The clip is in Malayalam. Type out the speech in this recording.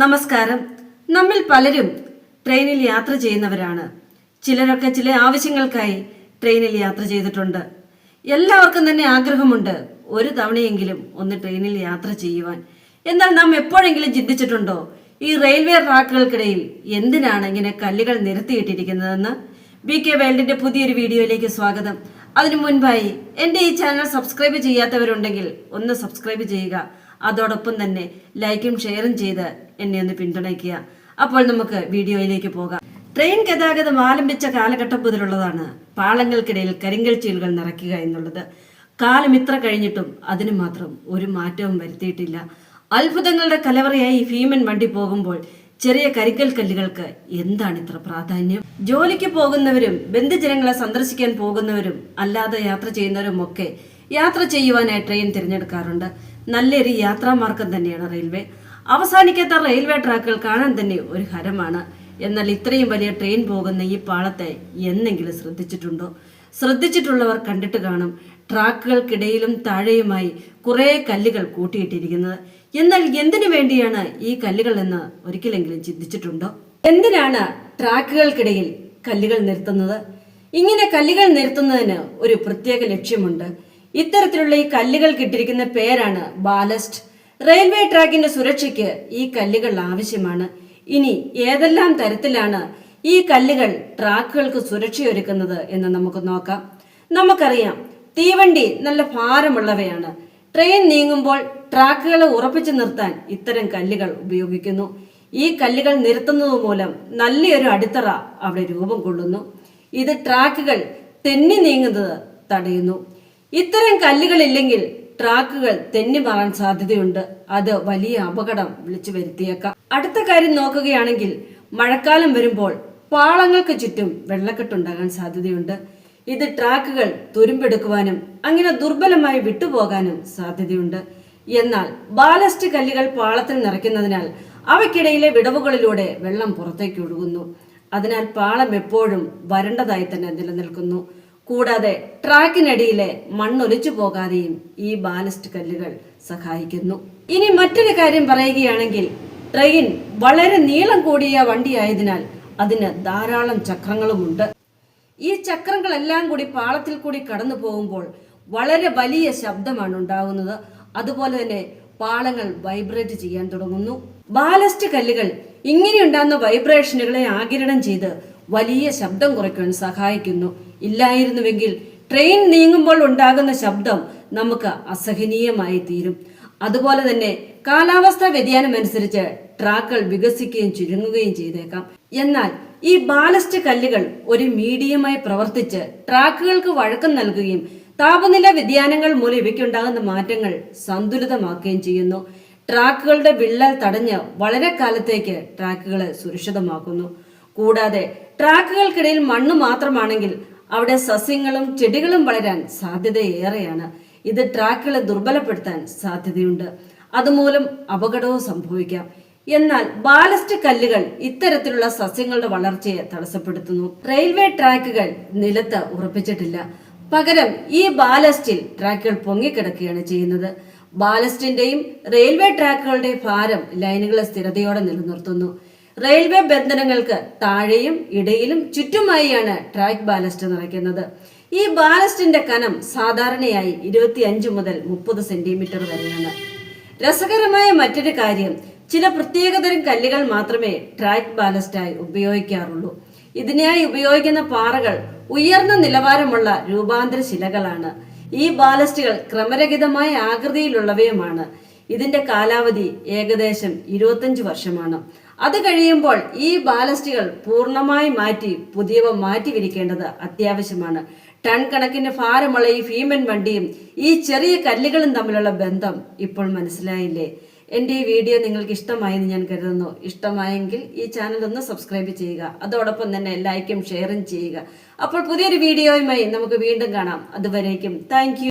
നമസ്കാരം. നമ്മിൽ പലരും ട്രെയിനിൽ യാത്ര ചെയ്യുന്നവരാണ്. ചിലരൊക്കെ ചില ആവശ്യങ്ങൾക്കായി ട്രെയിനിൽ യാത്ര ചെയ്തിട്ടുണ്ട്. എല്ലാവർക്കും തന്നെ ആഗ്രഹമുണ്ട് ഒരു തവണയെങ്കിലും ഒന്ന് ട്രെയിനിൽ യാത്ര ചെയ്യുവാൻ. എന്നാൽ നാം എപ്പോഴെങ്കിലും ചിന്തിച്ചിട്ടുണ്ടോ? ഈ റെയിൽവേ ട്രാക്കുകൾക്കിടയിൽ എന്തിനാണ് ഇങ്ങനെ കല്ലുകൾ നിരത്തിയിട്ടിരിക്കുന്നതെന്ന്? ബി കെ വേൾഡിന്റെ പുതിയൊരു വീഡിയോയിലേക്ക് സ്വാഗതം. അതിനു മുൻപായി എന്റെ ഈ ചാനൽ സബ്സ്ക്രൈബ് ചെയ്യാത്തവരുണ്ടെങ്കിൽ ഒന്ന് സബ്സ്ക്രൈബ് ചെയ്യുക. അതോടൊപ്പം തന്നെ ലൈക്കും ഷെയറും ചെയ്ത് എന്നെ ഒന്ന് പിന്തുണയ്ക്കുക. അപ്പോൾ നമുക്ക് വീഡിയോയിലേക്ക് പോകാം. ട്രെയിൻ ഗതാഗതം ആരംഭിച്ച കാലഘട്ടം മുതലുള്ളതാണ് പാളങ്ങൾക്കിടയിൽ കരിങ്കൽ ചീലുകൾ നിറയ്ക്കുക എന്നുള്ളത്. കാലം ഇത്ര കഴിഞ്ഞിട്ടും അതിന് മാത്രം ഒരു മാറ്റവും വരുത്തിയിട്ടില്ല. അത്ഭുതങ്ങളുടെ കലവറയായി ഭീമൻ വണ്ടി പോകുമ്പോൾ ചെറിയ കരിക്കൽ കല്ലുകൾക്ക് എന്താണ് ഇത്ര പ്രാധാന്യം? ജോലിക്ക് പോകുന്നവരും ബന്ധുജനങ്ങളെ സന്ദർശിക്കാൻ പോകുന്നവരും അല്ലാതെ യാത്ര ചെയ്യുന്നവരും ഒക്കെ യാത്ര ചെയ്യുവാനായി ട്രെയിൻ തിരഞ്ഞെടുക്കാറുണ്ട്. നല്ലൊരു യാത്രാമാർഗം തന്നെയാണ് റെയിൽവേ. അവസാനിക്കാത്ത റെയിൽവേ ട്രാക്കുകൾ കാണാൻ തന്നെ ഒരു ഹരമാണ്. എന്നാൽ ഇത്രയും വലിയ ട്രെയിൻ പോകുന്ന ഈ പാളത്തെ എന്നെങ്കിലും ശ്രദ്ധിച്ചിട്ടുണ്ടോ? ശ്രദ്ധിച്ചിട്ടുള്ളവർ കണ്ടിട്ട് കാണും. ട്രാക്കുകൾക്കിടയിലും താഴെയുമായി കുറേ കല്ലുകൾ കൂട്ടിയിട്ടിരിക്കുന്നത്. എന്നാൽ എന്തിനു വേണ്ടിയാണ് ഈ കല്ലുകൾ എന്ന് ഒരിക്കലെങ്കിലും ചിന്തിച്ചിട്ടുണ്ടോ? എന്തിനാണ് ട്രാക്കുകൾക്കിടയിൽ കല്ലുകൾ നിർത്തുന്നത്? ഇങ്ങനെ കല്ലുകൾ നിർത്തുന്നതിന് ഒരു പ്രത്യേക ലക്ഷ്യമുണ്ട്. ഇത്തരത്തിലുള്ള ഈ കല്ലുകൾ കിട്ടിയിരിക്കുന്ന പേരാണ് ബാലസ്റ്റ്. റെയിൽവേ ട്രാക്കിന്റെ സുരക്ഷയ്ക്ക് ഈ കല്ലുകൾ ആവശ്യമാണ്. ഇനി ഏതെല്ലാം തരത്തിലാണ് ഈ കല്ലുകൾ ട്രാക്കുകൾക്ക് സുരക്ഷയൊരുക്കുന്നത് എന്ന് നമുക്ക് നോക്കാം. നമുക്കറിയാം തീവണ്ടി നല്ല ഭാരമുള്ളവയാണ്. ട്രെയിൻ നീങ്ങുമ്പോൾ ട്രാക്കുകളെ ഉറപ്പിച്ചു നിർത്താൻ ഇത്തരം കല്ലുകൾ ഉപയോഗിക്കുന്നു. ഈ കല്ലുകൾ നിരത്തുന്നത് മൂലം നല്ലൊരു അടിത്തറ അവിടെ രൂപം കൊള്ളുന്നു. ഇത് ട്രാക്കുകൾ തെന്നി നീങ്ങുന്നത് തടയുന്നു. ഇത്തരം കല്ലുകൾ ഇല്ലെങ്കിൽ ട്രാക്കുകൾ തെന്നി മാറാൻ സാധ്യതയുണ്ട്. അത് വലിയ അപകടം വിളിച്ചു വരുത്തിയേക്കാം. അടുത്ത കാര്യം നോക്കുകയാണെങ്കിൽ മഴക്കാലം വരുമ്പോൾ പാളങ്ങൾക്ക് ചുറ്റും വെള്ളക്കെട്ടുണ്ടാകാൻ സാധ്യതയുണ്ട്. ഇത് ട്രാക്കുകൾ തുരുമ്പെടുക്കുവാനും അങ്ങനെ ദുർബലമായി വിട്ടുപോകാനും സാധ്യതയുണ്ട്. എന്നാൽ ബാലസ്റ്റ് കല്ലുകൾ പാളത്തിൽ നിറയ്ക്കുന്നതിനാൽ അവയ്ക്കിടയിലെ വിടവുകളിലൂടെ വെള്ളം പുറത്തേക്ക് ഒഴുകുന്നു. അതിനാൽ പാളം എപ്പോഴും വരണ്ടതായി തന്നെ നിലനിൽക്കുന്നു. കൂടാതെ ട്രാക്കിനടിയിലെ മണ്ണൊലിച്ചു പോകാതെയും ഈ ബാലസ്റ്റ് കല്ലുകൾ സഹായിക്കുന്നു. ഇനി മറ്റൊരു കാര്യം പറയുകയാണെങ്കിൽ ട്രെയിൻ വളരെ നീളം കൂടിയ വണ്ടിയായതിനാൽ അതിന് ധാരാളം ചക്രങ്ങളുമുണ്ട്. ഈ ചക്രങ്ങളെല്ലാം കൂടി പാളത്തിൽ കൂടി കടന്നു പോകുമ്പോൾ വളരെ വലിയ ശബ്ദമാണ് ഉണ്ടാകുന്നത്. അതുപോലെ തന്നെ പാളങ്ങൾ വൈബ്രേറ്റ് ചെയ്യാൻ തുടങ്ങുന്നു. ബാലസ്റ്റ് കല്ലുകൾ ഇങ്ങനെയുണ്ടാകുന്ന വൈബ്രേഷനുകളെ ആകിരണം ചെയ്ത് വലിയ ശബ്ദം കുറയ്ക്കാൻ സഹായിക്കുന്നു. ഇല്ലായിരുന്നുവെങ്കിൽ ട്രെയിൻ നീങ്ങുമ്പോൾ ഉണ്ടാകുന്ന ശബ്ദം നമുക്ക് അസഹനീയമായി തീരും. അതുപോലെ തന്നെ കാലാവസ്ഥാ വ്യതിയാനം അനുസരിച്ച് ട്രാക്കുകൾ വികസിക്കുകയും ചുരുങ്ങുകയും ചെയ്തേക്കാം. എന്നാൽ ഈ ബാലസ്റ്റ് കല്ലുകൾ ഒരു മീഡിയമായി പ്രവർത്തിച്ച് ട്രാക്കുകൾക്ക് വഴക്കം നൽകുകയും താപനില വ്യതിയാനങ്ങൾ മൂലം ഇവയ്ക്കുണ്ടാകുന്ന മാറ്റങ്ങൾ സന്തുലിതമാക്കുകയും ചെയ്യുന്നു. ട്രാക്കുകളുടെ വിള്ളൽ തടഞ്ഞ് വളരെ കാലത്തേക്ക് ട്രാക്കുകളെ സുരക്ഷിതമാക്കുന്നു. കൂടാതെ ട്രാക്കുകൾക്കിടയിൽ മണ്ണ് മാത്രമാണെങ്കിൽ അവിടെ സസ്യങ്ങളും ചെടികളും വളരാൻ സാധ്യതയേറെയാണ്. ഇത് ട്രാക്കുകളെ ദുർബലപ്പെടുത്താൻ സാധ്യതയുണ്ട്. അതുമൂലം അപകടവും സംഭവിക്കാം. എന്നാൽ ബാലസ്റ്റ് കല്ലുകൾ ഇത്തരത്തിലുള്ള സസ്യങ്ങളുടെ വളർച്ചയെ തടസ്സപ്പെടുത്തുന്നു. റെയിൽവേ ട്രാക്കുകൾ നിലത്ത് ഉറപ്പിച്ചിട്ടില്ല. പകരം ഈ ബാലസ്റ്റിൽ ട്രാക്കുകൾ പൊങ്ങിക്കിടക്കുകയാണ് ചെയ്യുന്നത്. ബാലസ്റ്റിന്റെയും റെയിൽവേ ട്രാക്കുകളുടെയും ഭാരം ലൈനുകളെ സ്ഥിരതയോടെ നിലനിർത്തുന്നു. റെയിൽവേ ബന്ധനങ്ങൾക്ക് താഴെയും ഇടയിലും ചുറ്റുമായിയാണ് ട്രാക്ക് ബാലസ്റ്റ് നിറയ്ക്കുന്നത്. ഈ ബാലസ്റ്റിന്റെ കനം സാധാരണയായി ഇരുപത്തിയഞ്ച് മുതൽ മുപ്പത് സെന്റിമീറ്റർ വരെയാണ്. രസകരമായ മറ്റൊരു കാര്യം ചില പ്രത്യേകതരം കല്ലുകൾ മാത്രമേ ട്രാക്ക് ബാലസ്റ്റായി ഉപയോഗിക്കാറുള്ളൂ. ഇതിനായി ഉപയോഗിക്കുന്ന പാറകൾ ഉയർന്ന നിലവാരമുള്ള രൂപാന്തര ശിലകളാണ്. ഈ ബാലസ്റ്റുകൾ ക്രമരഹിതമായ ആകൃതിയിലുള്ളവയുമാണ്. ഇതിന്റെ കാലാവധി ഏകദേശം ഇരുപത്തഞ്ച് വർഷമാണ്. അത് കഴിയുമ്പോൾ ഈ ബാലസ്റ്റുകൾ പൂർണമായി മാറ്റി പുതിയവ മാറ്റി വിരിക്കേണ്ടത് അത്യാവശ്യമാണ്. ടൺ കണക്കിന് ഭാരമുള്ള ഈ ഭീമൻ വണ്ടിയും ഈ ചെറിയ കല്ലുകളും തമ്മിലുള്ള ബന്ധം ഇപ്പോൾ മനസ്സിലായില്ലേ? എന്റെ ഈ വീഡിയോ നിങ്ങൾക്ക് ഇഷ്ടമായെന്ന് ഞാൻ കരുതുന്നു. ഇഷ്ടമായെങ്കിൽ ഈ ചാനൽ ഒന്ന് സബ്സ്ക്രൈബ് ചെയ്യുക. അതോടൊപ്പം തന്നെ ലൈക്കും ഷെയറും ചെയ്യുക. അപ്പോൾ പുതിയൊരു വീഡിയോയുമായി നമുക്ക് വീണ്ടും കാണാം. അതുവരേക്കും താങ്ക്